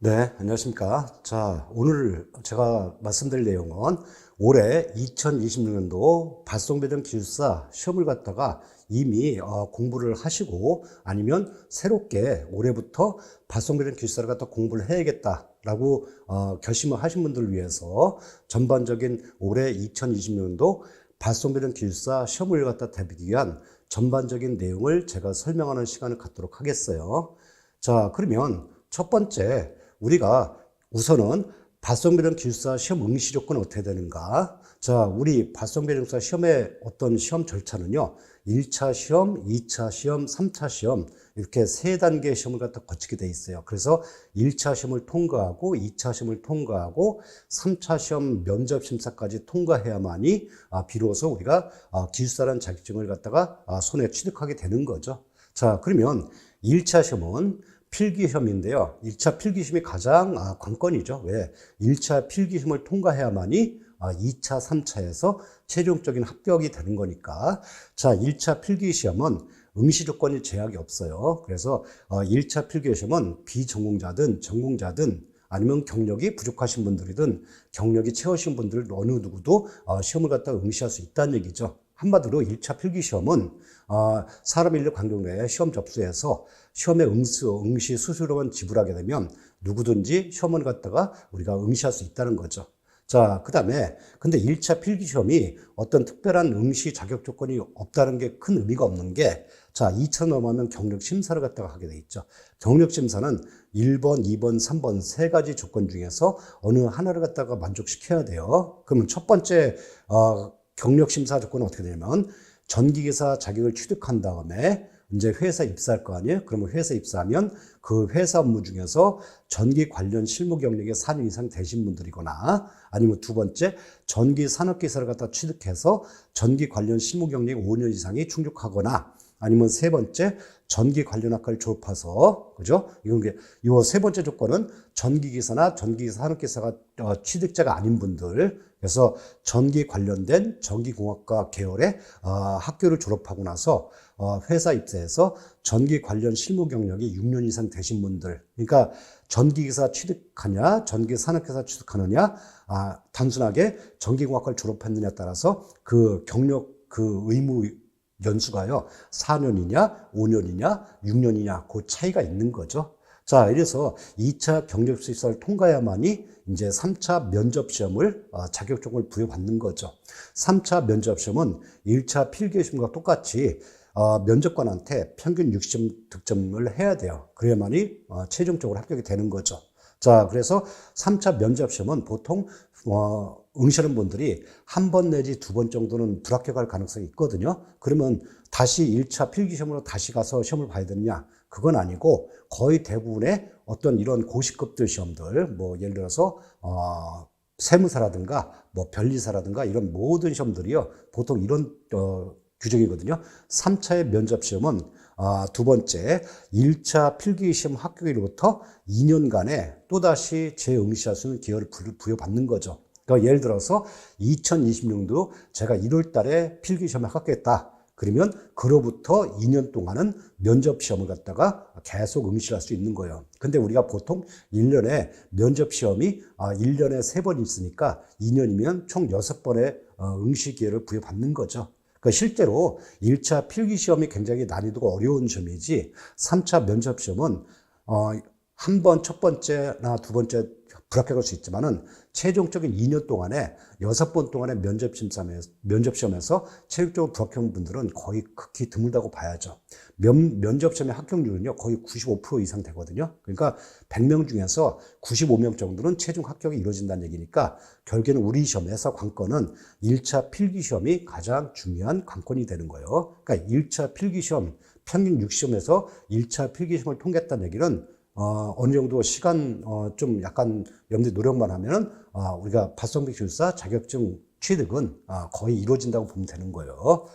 네, 안녕하십니까. 자, 오늘 제가 말씀드릴 내용은 올해 2026년도 발송배정 기술사 시험을 갖다가 이미 어, 공부를 하시고 아니면 새롭게 올해부터 발송배정 기술사를 갖다 공부를 해야겠다 라고 어, 결심을 하신 분들을 위해서 전반적인 올해 2026년도 발송배정 기술사 시험을 갖다 대비하기 위한 전반적인 내용을 제가 설명하는 시간을 갖도록 하겠어요. 자, 그러면 첫 번째 우리가 우선은 발송배정 기술사 시험 응시 조건은 어떻게 되는가? 자, 우리 발송배정 기술사 시험의 어떤 시험 절차는요. 1차 시험, 2차 시험, 3차 시험 이렇게 세 단계 시험을 갖다 거치게 돼 있어요. 그래서 1차 시험을 통과하고 2차 시험을 통과하고 3차 시험 면접 심사까지 통과해야만이 아, 비로소 우리가 아, 기술사라는 자격증을 갖다가 아, 손에 취득하게 되는 거죠. 자, 그러면 1차 시험은 필기시험인데요. 1차 필기시험이 가장 아, 관건이죠. 왜? 1차 필기시험을 통과해야만이 아, 2차, 3차에서 최종적인 합격이 되는 거니까. 자, 1차 필기시험은 응시 조건이 제약이 없어요. 그래서 어, 1차 필기시험은 비전공자든 전공자든 아니면 경력이 부족하신 분들이든 경력이 채우신 분들 어느 누구도 어, 시험을 갖다가 응시할 수 있다는 얘기죠. 한마디로 1차 필기시험은 어, 사람 인력 관경 내에 시험 접수해서 시험에 응수, 응시 수수료만 지불하게 되면 누구든지 시험을 갖다가 우리가 응시할 수 있다는 거죠. 자, 그 다음에, 근데 1차 필기시험이 어떤 특별한 응시 자격 조건이 없다는 게 큰 의미가 없는 게, 자, 2차 넘어가면 경력 심사를 갖다가 하게 돼 있죠. 경력 심사는 1번, 2번, 3번 세 가지 조건 중에서 어느 하나를 갖다가 만족시켜야 돼요. 그러면 첫 번째, 어, 경력 심사 조건은 어떻게 되냐면, 전기기사 자격을 취득한 다음에 이제 회사 입사할 거 아니에요? 그러면 회사 입사하면 그 회사 업무 중에서 전기 관련 실무 경력이 4년 이상 되신 분들이거나 아니면 두 번째 전기 산업기사를 갖다 취득해서 전기 관련 실무 경력이 5년 이상이 충족하거나 아니면 세 번째 전기 관련 학과를 졸업해서 그죠? 이건 게 이 세 번째 조건은 전기기사나 전기기사 산업기사가 어, 취득자가 아닌 분들 그래서 전기 관련된 전기공학과 계열의 어, 학교를 졸업하고 나서 어, 회사 입사해서 전기 관련 실무 경력이 6년 이상 되신 분들 그러니까 전기기사 취득하냐 전기 산업기사 취득하느냐 아, 단순하게 전기공학과를 졸업했느냐에 따라서 그 경력 그 의무 연수가요, 4년이냐, 5년이냐, 6년이냐, 그 차이가 있는 거죠. 자, 이래서 2차 경력수사를 통과해야만이 이제 3차 면접 시험을, 어, 자격증을 부여받는 거죠. 3차 면접 시험은 1차 필기 시험과 똑같이 어, 면접관한테 평균 60점 득점을 해야 돼요. 그래야만이 어, 최종적으로 합격이 되는 거죠. 자, 그래서 3차 면접 시험은 보통, 어, 응시하는 분들이 한 번 내지 두 번 정도는 불합격할 가능성이 있거든요. 그러면 다시 1차 필기 시험으로 다시 가서 시험을 봐야 되느냐? 그건 아니고 거의 대부분의 어떤 이런 고시급들 시험들, 뭐 예를 들어서, 어, 세무사라든가 뭐 변리사라든가 이런 모든 시험들이요. 보통 이런, 어, 규정이거든요. 3차의 면접 시험은 아, 두 번째, 1차 필기시험 합격일로부터 2년간에 또다시 재응시할 수 있는 기회를 부여받는 거죠. 그러니까 예를 들어서 2026년도 제가 1월 달에 필기시험에 합격했다. 그러면 그로부터 2년 동안은 면접 시험을 갖다가 계속 응시를 할수 있는 거예요. 근데 우리가 보통 1년에 면접 시험이 1년에 3번 있으니까 2년이면 총 6번의 응시 기회를 부여받는 거죠. 그러니까 실제로 1차 필기 시험이 굉장히 난이도가 어려운 시험이지 3차 면접 시험은 어, 한 번 첫 번째나 두 번째 불합격할 수 있지만은 최종적인 2년 동안에 여섯 번 동안의 면접 심사에서 면접 시험에서 체육적으로 불합격한 분들은 거의 극히 드물다고 봐야죠. 면, 면접 시험의 합격률은요 거의 95% 이상 되거든요. 그러니까 100명 중에서 95명 정도는 최종 합격이 이루어진다는 얘기니까 결국에는 우리 시험에서 관건은 1차 필기 시험이 가장 중요한 관건이 되는 거예요. 그러니까 1차 필기 시험 평균 6시험에서 1차 필기 시험을 통과했다는 얘기는 어, 어느 정도 시간, 어, 좀 약간 염두에 노력만 하면은, 어, 우리가 발성비 기술사 자격증 취득은 어, 거의 이루어진다고 보면 되는 거예요.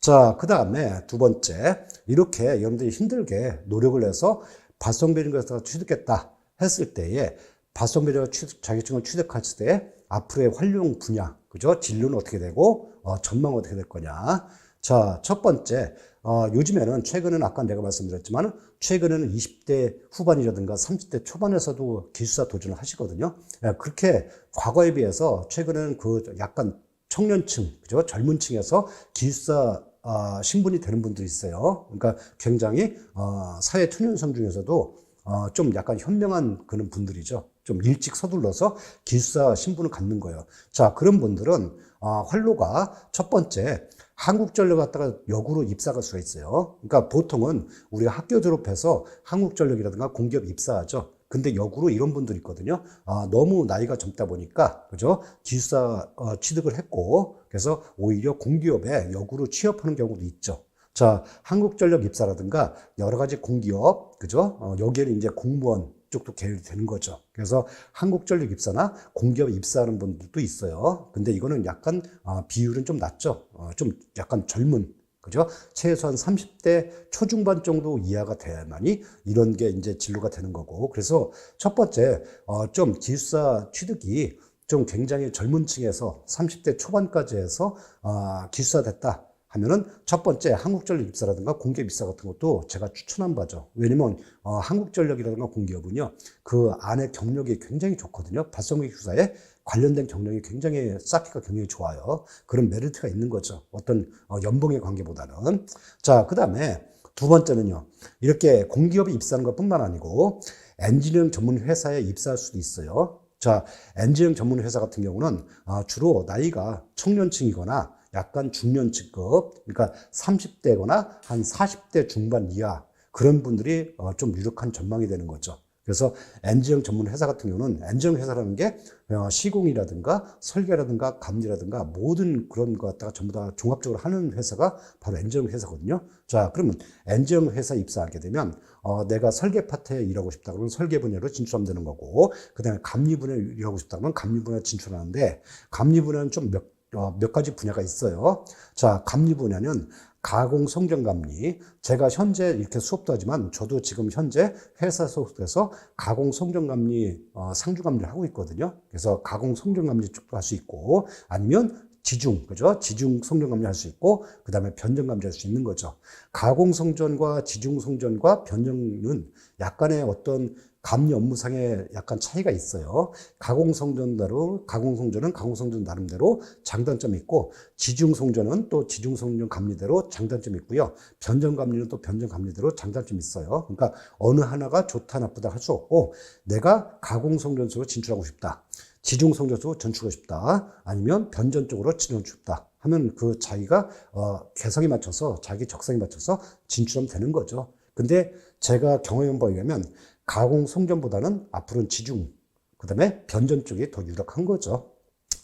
자, 그 다음에 두 번째, 이렇게 여러분들이 힘들게 노력을 해서 발성비인교사 취득했다 했을 때에 발성비인교 취득, 자격증을 취득했을 때 앞으로의 활용 분야, 그죠? 진로는 어떻게 되고, 어, 전망은 어떻게 될 거냐. 자, 첫 번째, 어, 요즘에는 최근에는 아까 내가 말씀드렸지만 최근에는 20대 후반이라든가 30대 초반에서도 기숙사 도전을 하시거든요. 예, 그렇게 과거에 비해서 최근에는 그 약간 청년층, 그죠? 젊은 층에서 기숙사 아, 신분이 되는 분들이 있어요. 그러니까 굉장히 어, 사회 초년생 중에서도 어, 좀 약간 현명한 그런 분들이죠. 좀 일찍 서둘러서 기숙사 신분을 갖는 거예요. 자, 그런 분들은 어, 활로가 첫 번째 한국전력 갔다가 역으로 입사할 수가 있어요. 그러니까 보통은 우리가 학교 졸업해서 한국전력이라든가 공기업 입사하죠. 근데 역으로 이런 분들이 있거든요. 아, 너무 나이가 젊다 보니까, 그죠? 기숙사 어, 취득을 했고, 그래서 오히려 공기업에 역으로 취업하는 경우도 있죠. 자, 한국전력 입사라든가 여러 가지 공기업, 그죠? 어, 여기에는 이제 공무원 쪽도 계열이 되는 거죠. 그래서 한국전력 입사나 공기업 입사하는 분들도 있어요. 근데 이거는 약간 어, 비율은 좀 낮죠. 어, 좀 약간 젊은 그죠? 최소한 30대 초중반 정도 이하가 돼야만이 이런 게 이제 진로가 되는 거고. 그래서 첫 번째, 어, 좀 기숙사 취득이 좀 굉장히 젊은 층에서 30대 초반까지 해서, 아, 기숙사 됐다. 하면은 첫 번째 한국전력 입사라든가 공기업 입사 같은 것도 제가 추천한 바죠. 왜냐면 어, 한국전력이라든가 공기업은요 그 안에 경력이 굉장히 좋거든요. 발성기 휴사에 관련된 경력이 굉장히 쌓기가 굉장히 좋아요. 그런 메리트가 있는 거죠. 어떤 어, 연봉의 관계보다는. 자, 그 다음에 두 번째는요. 이렇게 공기업에 입사하는 것 뿐만 아니고 엔지니어링 전문 회사에 입사할 수도 있어요. 자, 엔지니어링 전문 회사 같은 경우는 아, 주로 나이가 청년층이거나 약간 중년층급, 그러니까 30대거나 한 40대 중반 이하 그런 분들이 어, 좀 유력한 전망이 되는 거죠. 그래서 엔지형 전문 회사 같은 경우는 엔지형 회사라는 게 어, 시공이라든가 설계라든가 감리라든가 모든 그런 것 갖다가 전부 다 종합적으로 하는 회사가 바로 엔지형 회사거든요. 자, 그러면 엔지형 회사 입사하게 되면 어, 내가 설계 파트에 일하고 싶다 그러면 설계 분야로 진출하면 되는 거고, 그 다음에 감리 분야에 일하고 싶다 그러면 감리 분야에 진출하는데, 감리 분야는 좀 몇, 어, 몇 가지 분야가 있어요. 자, 감리 분야는 가공 성전 감리. 제가 현재 이렇게 수업도 하지만 저도 지금 현재 회사 소속돼서 가공 성전 감리, 어, 상주 감리를 하고 있거든요. 그래서 가공 성전 감리 쪽도 할 수 있고 아니면 지중, 그죠? 지중 성전 감리 할 수 있고, 그 다음에 변정 감리 할 수 있는 거죠. 가공 성전과 지중 성전과 변정은 약간의 어떤 감리 업무상의 약간 차이가 있어요. 가공성전대로, 가공성전은 가공성전 나름대로 장단점이 있고, 지중성전은 또 지중성전 감리대로 장단점이 있고요. 변전감리는 또 변전감리대로 장단점이 있어요. 그러니까 어느 하나가 좋다, 나쁘다 할 수 없고, 내가 가공성전 속으로 진출하고 싶다. 지중성전 속으로 전출하고 싶다. 아니면 변전 쪽으로 진출하고 싶다. 하면 그 자기가, 어, 개성에 맞춰서, 자기 적성에 맞춰서 진출하면 되는 거죠. 근데 제가 경험해 보에 의하면 가공 성전보다는 앞으로는 지중, 그 다음에 변전 쪽이 더 유력한 거죠.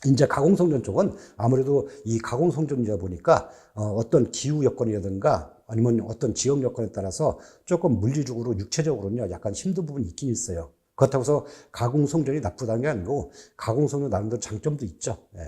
이제 가공 성전 쪽은 아무래도 이 가공 성전이다 보니까 어, 떤 기후 여건이라든가 아니면 어떤 지역 여건에 따라서 조금 물리적으로 육체적으로는요 약간 힘든 부분이 있긴 있어요. 그렇다고 해서 가공 성전이 나쁘다는 게 아니고 가공 성전 나름대로 장점도 있죠. 예.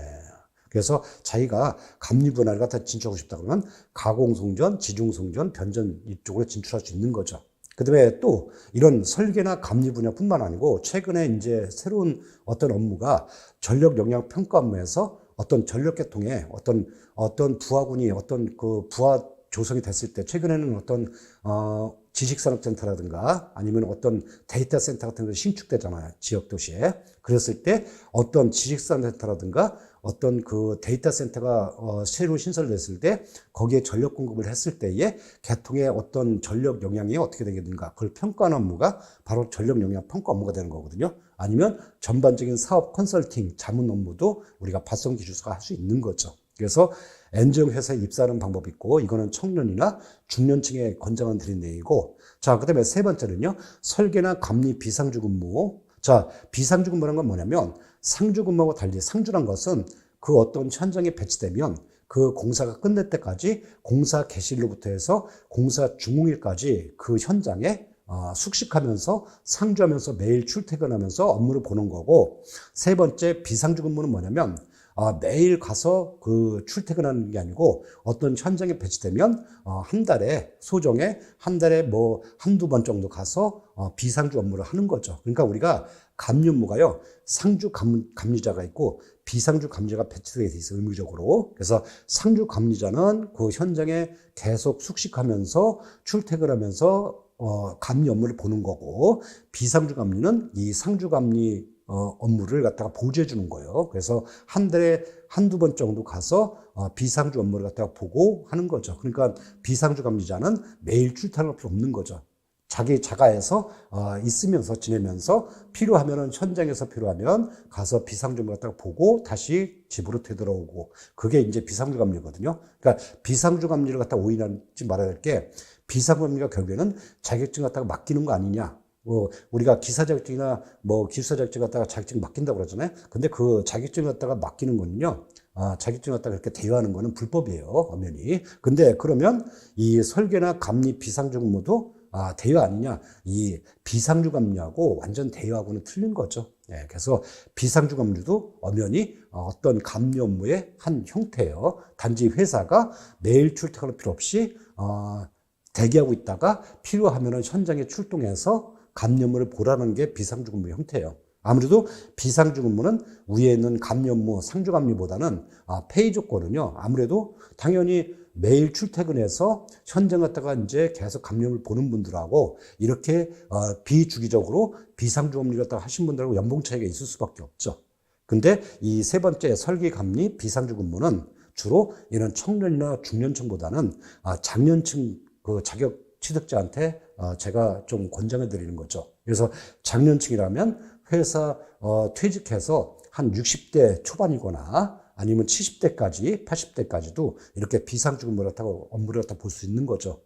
그래서 자기가 감리 분할을 갖다 진출하고 싶다 그러면 가공 성전, 지중 성전, 변전 이쪽으로 진출할 수 있는 거죠. 그 다음에 또 이런 설계나 감리 분야뿐만 아니고 최근에 이제 새로운 어떤 업무가 전력 영향 평가 업무에서 어떤 전력 계통에 어떤 어떤 부하군이 어떤 그 부하 조성이 됐을 때 최근에는 어떤 어 지식산업센터라든가 아니면 어떤 데이터 센터 같은 게 신축되잖아요. 지역 도시에. 그랬을 때 어떤 지식산업센터라든가 어떤 그 데이터 센터가 어, 새로 신설됐을 때 거기에 전력 공급을 했을 때에 개통의 어떤 전력 영향이 어떻게 되겠는가 그걸 평가하는 업무가 바로 전력 영향 평가 업무가 되는 거거든요. 아니면 전반적인 사업 컨설팅 자문 업무도 우리가 발성 기술사가 할 수 있는 거죠. 그래서 엔지용 회사에 입사하는 방법이 있고 이거는 청년이나 중년층에 권장한 드린 내용이고 자 그다음에 세 번째는요 설계나 감리 비상주 근무. 자 비상주 근무라는 건 뭐냐면 상주 근무하고 달리 상주란 것은 그 어떤 현장에 배치되면 그 공사가 끝날 때까지 공사 개시일로부터 해서 공사 중흥일까지 그 현장에 어, 숙식하면서 상주하면서 매일 출퇴근하면서 업무를 보는 거고 세 번째 비상주 근무는 뭐냐면 아, 매일 가서 그 출퇴근하는 게 아니고 어떤 현장에 배치되면 어, 한 달에 소정에 한 달에 뭐 한두 번 정도 가서 어, 비상주 업무를 하는 거죠. 그러니까 우리가 감염무가요 상주 감, 감리자가 있고 비상주 감리자가 배치되어 있어요 의무적으로. 그래서 상주 감리자는 그 현장에 계속 숙식하면서 출퇴근하면서 어, 감리 업무를 보는 거고 비상주 감리는 이 상주 감리 어, 업무를 갖다가 보조해 주는 거예요. 그래서 한 달에 한두 번 정도 가서 어, 비상주 업무를 갖다가 보고 하는 거죠. 그러니까 비상주 감리자는 매일 출퇴근할 필요 없는 거죠. 자기 자가에서 어, 있으면서 지내면서 필요하면은 현장에서 필요하면 가서 비상주 갖다가 보고 다시 집으로 되돌아오고 그게 이제 비상주 감리거든요. 그러니까 비상주 감리를 갖다 오인하지 말아야 할게 비상주 감리가 결국에는 자격증 갖다가 맡기는 거 아니냐. 뭐 우리가 기사 자격증이나 뭐 기술사 자격증 갖다가 자격증 맡긴다고 그러잖아요. 근데 그 자격증 갖다가 맡기는 거는요. 아, 자격증 갖다가 그렇게 대여하는 거는 불법이에요. 엄연히. 근데 그러면 이 설계나 감리 비상주 근무도 아, 대여 아니냐? 이 비상주 감리하고 완전 대여하고는 틀린 거죠. 예, 그래서 비상주 감리도 엄연히 어떤 감리 업무의 한 형태예요. 단지 회사가 매일 출퇴근할 필요 없이 어, 대기하고 있다가 필요하면은 현장에 출동해서 감염물을 보라는 게 비상주근무 형태예요. 아무래도 비상주근무는 위에 있는 감염무, 상주감리보다는 아, 페이 조건은요. 아무래도 당연히 매일 출퇴근해서 현장 갔다가 이제 계속 감염을 보는 분들하고 이렇게 어, 비주기적으로 비상주검리 갖다가 하신 분들하고 연봉 차이가 있을 수밖에 없죠. 근데 이 세 번째 설계 감리 비상주 근무는 주로 이런 청년이나 중년층보다는 아, 장년층 그 자격 취득자한테 어, 제가 좀 권장해 드리는 거죠. 그래서 장년층이라면 회사 어, 퇴직해서 한 60대 초반이거나 아니면 70대까지, 80대까지도 이렇게 비상주 근무를 갖다가 업무를 갖다 볼 수 있는 거죠.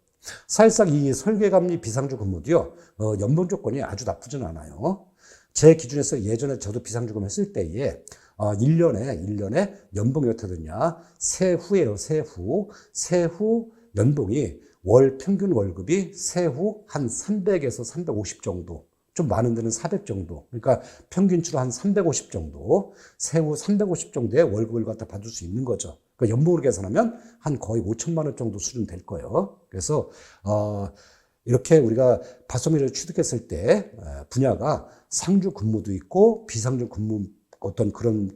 사실상 이 설계감리 비상주 근무도요, 어, 연봉 조건이 아주 나쁘진 않아요. 제 기준에서 예전에 저도 비상주 근무 했을 때에 어, 1년에, 1년에 연봉이 어떻게 되냐. 세후예요, 세후. 세후 연봉이 월 평균 월급이 세후 한 300에서 350 정도. 좀 많은 데는 400 정도. 그러니까 평균치로 한 350 정도. 세후 350 정도의 월급을 갖다 받을 수 있는 거죠. 그러니까 연봉으로 계산하면 한 거의 5천만 원 정도 수준 될 거예요. 그래서, 어, 이렇게 우리가 바소미를 취득했을 때 어, 분야가 상주 근무도 있고 비상주 근무 어떤 그런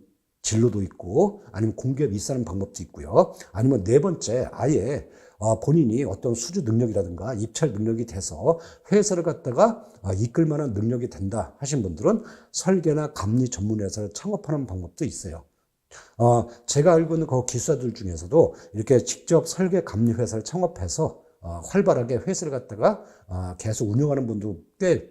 진로도 있고 아니면 공기업 입사하는 방법도 있고요. 아니면 네 번째 아예 어, 본인이 어떤 수주 능력이라든가 입찰 능력이 돼서 회사를 갖다가 어, 이끌 만한 능력이 된다 하신 분들은 설계나 감리 전문 회사를 창업하는 방법도 있어요. 어, 제가 알고 있는 그 기수사들 중에서도 이렇게 직접 설계 감리 회사를 창업해서 어, 활발하게 회사를 갖다가 어, 계속 운영하는 분도 꽤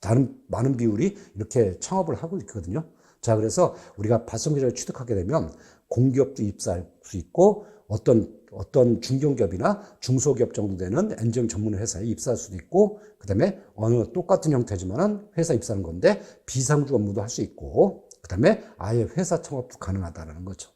다른 많은 비율이 이렇게 창업을 하고 있거든요. 자, 그래서 우리가 발성기를 취득하게 되면 공기업도 입사할 수 있고 어떤 어떤 중견기업이나 중소기업 정도 되는 엔지니어링 전문 회사에 입사할 수도 있고 그다음에 어느 똑같은 형태지만은 회사 입사하는 건데 비상주 업무도 할 수 있고 그다음에 아예 회사 창업도 가능하다는 거죠.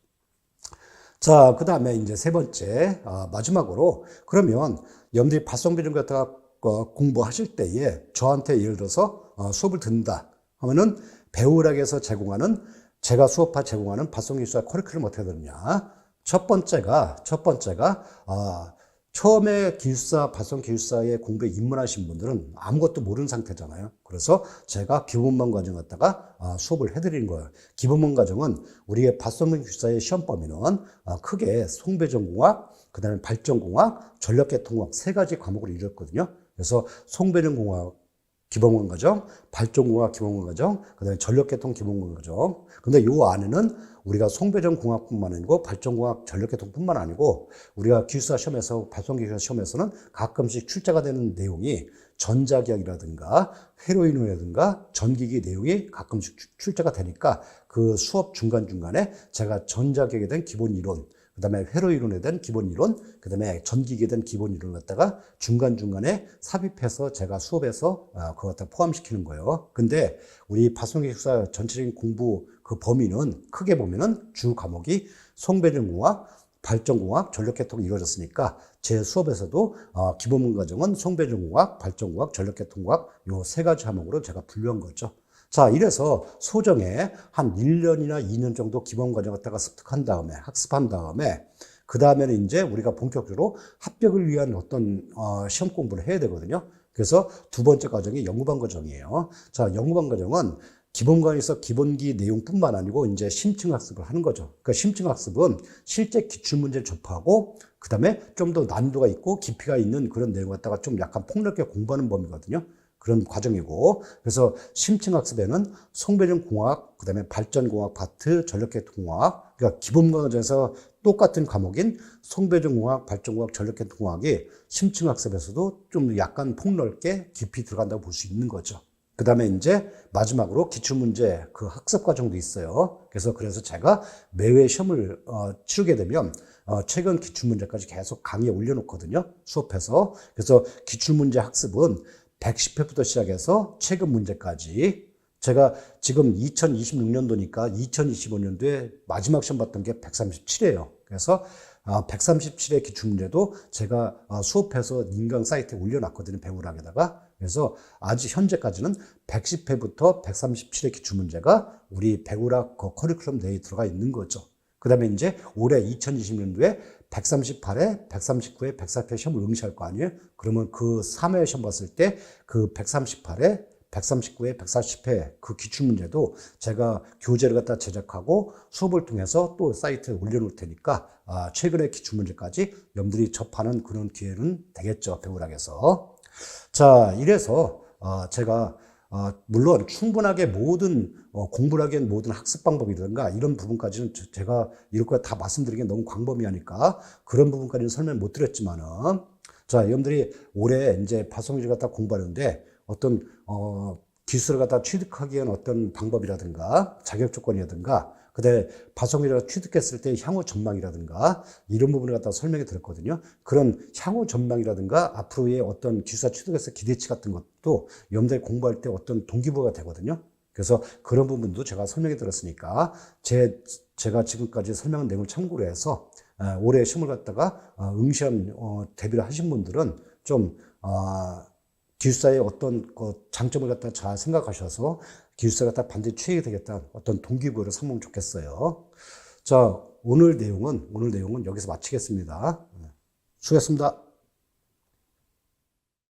자, 그다음에 이제 세 번째 아, 마지막으로 그러면 여러분들이 발성비를 갖다가 어, 공부하실 때에 저한테 예를 들어서 어, 수업을 듣는다 하면은 배우락에서 제공하는 제가 수업하 제공하는 발성기술사 커리큘럼 어떻게 되느냐? 첫 번째가 첫 번째가 아, 처음에 기술사 발성 기술사에 공부에 입문하신 분들은 아무것도 모르는 상태잖아요. 그래서 제가 기본만 과정 갖다가 아, 수업을 해드리는 거예요. 기본만 과정은 우리의 발성 기술사의 시험 범위는 아, 크게 송배 전공학, 그다음에 발전공학, 전력계통공학 세 가지 과목으로 이루었거든요. 그래서 송배전공학 기본관 과정, 발전공학 기본관 과정, 그다음에 전력계통 기본관 과정. 근데 요 안에는 우리가 송배전 공학뿐만 아니고 발전공학, 전력계통뿐만 아니고 우리가 기술사 시험에서 발전기술 시험에서는 가끔씩 출제가 되는 내용이 전자기학이라든가 회로인이라든가 전기기 내용이 가끔씩 출제가 되니까 그 수업 중간중간에 제가 전자기학에 대한 기본 이론, 그 다음에 회로 이론에 대한 기본 이론, 그 다음에 전기기에 대한 기본 이론을 갖다가 중간 중간에 삽입해서 제가 수업에서 어, 그거 갖다 포함시키는 거예요. 근데 우리 파송기술사 전체적인 공부 그 범위는 크게 보면은 주 과목이 송배전공학, 발전공학, 전력계통이 이루어졌으니까 제 수업에서도 어, 기본 과정은 송배전공학, 발전공학, 전력계통공학 요 세 가지 과목으로 제가 분류한 거죠. 자, 이래서 소정에 한 1년이나 2년 정도 기본 과정 갖다가 습득한 다음에, 학습한 다음에, 그 다음에는 이제 우리가 본격적으로 합격을 위한 어떤, 어, 시험 공부를 해야 되거든요. 그래서 두 번째 과정이 연구반 과정이에요. 자, 연구반 과정은 기본관에서 기본기 내용뿐만 아니고 이제 심층 학습을 하는 거죠. 그러니까 심층 학습은 실제 기출 문제를 접하고 그다음에 좀 더 난이도가 있고 깊이가 있는 그런 내용 갖다가 좀 약간 폭넓게 공부하는 범위거든요. 그런 과정이고 그래서 심층 학습에는 송배전 공학, 그 다음에 발전 공학 파트, 전력계통 공학 그러니까 기본 과정에서 똑같은 과목인 송배전 공학, 발전 공학, 전력계통 공학이 심층 학습에서도 좀 약간 폭넓게 깊이 들어간다고 볼 수 있는 거죠. 그 다음에 이제 마지막으로 기출문제 그 학습 과정도 있어요. 그래서 그래서 제가 매회 시험을 어, 치르게 되면 어, 최근 기출문제까지 계속 강의에 올려놓거든요. 수업해서. 그래서 기출문제 학습은 110회부터 시작해서 최근 문제까지 제가 지금 2026년도니까 2025년도에 마지막 시험 봤던 게 137회예요. 그래서 137회 기출문제도 제가 어, 수업해서 인강 사이트에 올려놨거든요. 배우락에다가. 그래서 아직 현재까지는 110회부터 137회 기출문제가 우리 배우락 그 커리큘럼 내에 들어가 있는 거죠. 그 다음에 이제 올해 2020년도에 138회, 139회, 140회 시험을 응시할 거 아니에요? 그러면 그 3회 시험 봤을 때 그 138회, 139회, 140회 그 기출문제도 제가 교재를 갖다 제작하고 수업을 통해서 또 사이트에 올려놓을 테니까 아, 최근의 기출문제까지 여러분들이 접하는 그런 기회는 되겠죠. 배우락에서. 자, 이래서 어, 제가 어, 물론 충분하게 모든 어, 공부를 하기엔 모든 학습 방법이든가 이런 부분까지는 저- 제가 이렇게 다 말씀드리기엔 너무 광범위하니까 그런 부분까지는 설명 못 드렸지만은 자, 여러분들이 올해 이제 발송지를 갖다 공부하는데 어떤 어, 기술을 갖다 취득하기 위한 어떤 방법이라든가 자격 조건이라든가 그다음에 발송지를 취득했을 때 향후 전망이라든가 이런 부분을 갖다 설명해 드렸거든요. 그런 향후 전망이라든가 앞으로의 어떤 기술사 취득에서 기대치 같은 것도 여러분들이 공부할 때 어떤 동기부여가 되거든요. 그래서 그런 부분도 제가 설명해 드렸으니까 제, 제가 지금까지 설명한 내용을 참고로 해서 어, 올해 시험을 갖다가 어, 응시한 어, 대비를 하신 분들은 좀 어, 기술사의 어떤 그 장점을 갖다 잘 생각하셔서 기술사 갖다 반드시 취해야 되겠다 어떤 동기부여를 삼으면 좋겠어요. 자 오늘 내용은 오늘 내용은 여기서 마치겠습니다. 수고했습니다.